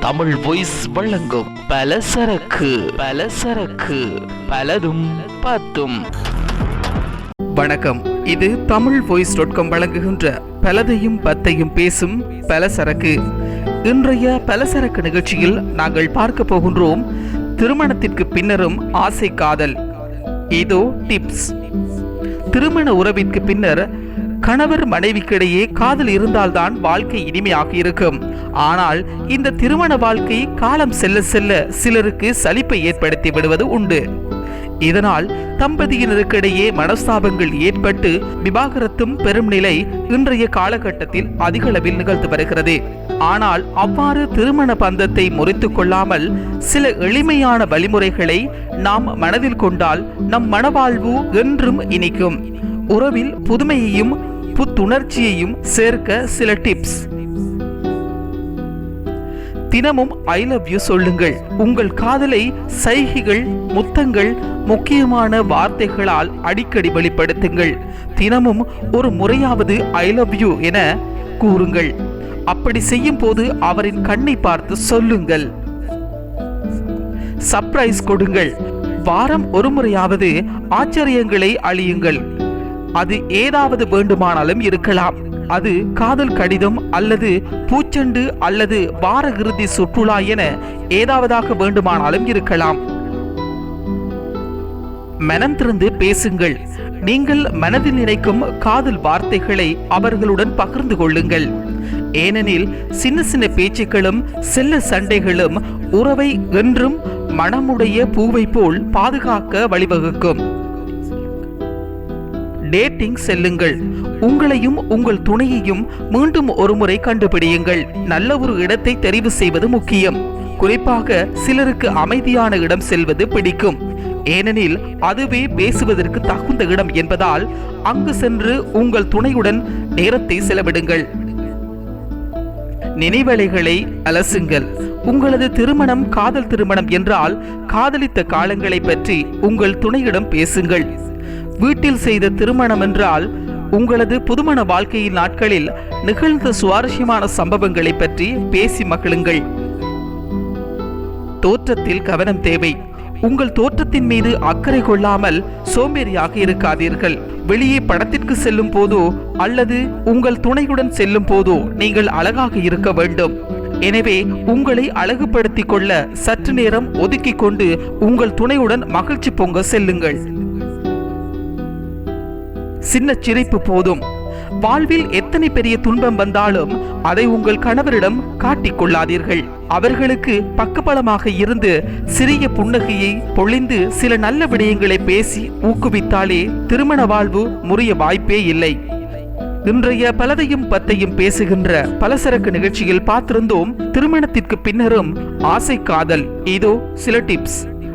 Tamil voice வழங்கும் பலசரக்கு பலசரக்கு பலதும் பத்தும் வணக்கம். இது தமிழ் வாய்ஸ் டாட் காம் வழங்குகின்ற பலதையும் பத்தையும் பேசும் பலசரக்கு இன்றைய பலசரக்கு நிகழ்ச்சியில் நாங்கள் பார்க்க போகின்றோம் திருமணத்திற்கு பின்னரும் ஆசை காதல். இதோ டிப்ஸ் திருமண உறவிற்கு பின்னர் கணவர் மனைவிக்கிடையே காதல் இருந்தால்தான் வாழ்க்கை இனிமையாக இருக்கும். ஆனால் இந்த திருமண வாழ்க்கை காலம் செல்ல செல்ல சிலருக்கு சலிப்பை ஏற்படுத்தி விடுவது உண்டு. இதனால் தம்பதியினருக்கிடையே மனஸ்தாபங்கள் ஏற்பட்டு விவாகரத்தும் பெரும் நிலை இன்றைய காலகட்டத்தில் அதிக அளவில் நிகழ்ந்து வருகிறது. ஆனால் அவ்வாறு திருமண பந்தத்தை முறித்துக் கொள்ளாமல் சில எளிமையான வழிமுறைகளை நாம் மனதில் கொண்டால் நம் மனவாழ்வு என்றும் இனிக்கும். உறவில் புதுமையையும் புத்துணர்ச்சியையும் சேர்க்க சில டிப்ஸ் தினமும் ஐ லவ் யூ சொல்லுங்கள். உங்கள் காதலை சைகைகள் முத்தங்கள் முக்கியமான வார்த்தைகளால் அடிக்கடி வெளிப்படுத்துங்கள். தினமும் ஒரு முறையாவது ஐ லவ் யூ என கூறுங்கள். அப்படி செய்யும் போது அவரின் கண்ணை பார்த்து சொல்லுங்கள். சர்ப்ரைஸ் கொடுங்கள். வாரம் ஒரு முறையாவது ஆச்சரியங்களை அழியுங்கள். அது ஏதாவது வேண்டுமானாலும் இருக்கலாம். அது காதல் கடிதம் அல்லது பூச்செண்டு அல்லது வார இறுதி சுற்றுலா என ஏதாவதாக வேண்டுமானாலும் இருக்கலாம். மனம் திறந்து பேசுங்கள். நீங்கள் மனதில் நினைக்கும் காதல் வார்த்தைகளை அவர்களுடன் பகிர்ந்து கொள்ளுங்கள். ஏனெனில் சின்ன சின்ன பேச்சுக்களும் செல்ல சண்டைகளும் உறவை என்றும் மனமுடைய பூவை போல் பாதுகாக்க வழிவகுக்கும். டேட்டிங் செல்லுங்கள். உங்களையும் உங்கள் துணையையும் மீண்டும் ஒருமுறை கண்டுபிடியுங்கள். நல்ல ஒரு இடத்தை தெரிவு செய்வது முக்கியம். குறிப்பாக சிலருக்கு அமைதியான இடம் செல்வது பிடிக்கும். ஏனெனில் அதுவே பேசுவதற்கு தகுந்த இடம் என்பதால் அங்கு சென்று உங்கள் துணையுடன் நேரத்தை செலவிடுங்கள். நினைவலைகளை அலசுங்கள். உங்களது திருமணம் காதல் திருமணம் என்றால் காதலித்த காலங்களை பற்றி உங்கள் துணையிடம் பேசுங்கள். வீட்டில் செய்த திருமணம் என்றால் உங்களது புதுமண வாழ்க்கையின் நாட்களில் நிகழ்ந்த சுவாரஸ்யமான சம்பவங்களை பற்றி பேசி மகிழுங்கள். தோற்றத்தில் கவனம் தேவை. உங்கள் தோற்றத்தின் மீது அக்கறை கொள்ளாமல் சோம்பேறியாக இருக்காதீர்கள். வெளியே படத்திற்கு செல்லும் போதோ அல்லது உங்கள் துணையுடன் செல்லும் போதோ நீங்கள் அழகாக இருக்க வேண்டும். எனவே உங்களை அழகுபடுத்திக் கொள்ள சற்று நேரம் ஒதுக்கிக் கொண்டு உங்கள் துணையுடன் மகிழ்ச்சி பொங்க செல்லுங்கள். சின்ன சிரிப்பு போதும். வாழ்வில் எத்தனை பெரிய துன்பம் வந்தாலும் அதை உங்கள் கணவரிடம் காட்டிக் கொள்ளாதீர்கள். அவர்களுக்கு பக்கபலமாக இருந்து சிறிய புன்னகையை பொழிந்து சில நல்ல விடயங்களை பேசி ஊக்குவித்தாலே திருமண வாழ்வு முறிய வாய்ப்பே இல்லை. இன்றைய பலதையும் பத்தையும் பேசுகின்ற பலசரக்கு நிகழ்ச்சியில் பார்த்திருந்தோம் திருமணத்திற்கு பின்னரும் ஆசை காதல். இதோ சில டிப்ஸ்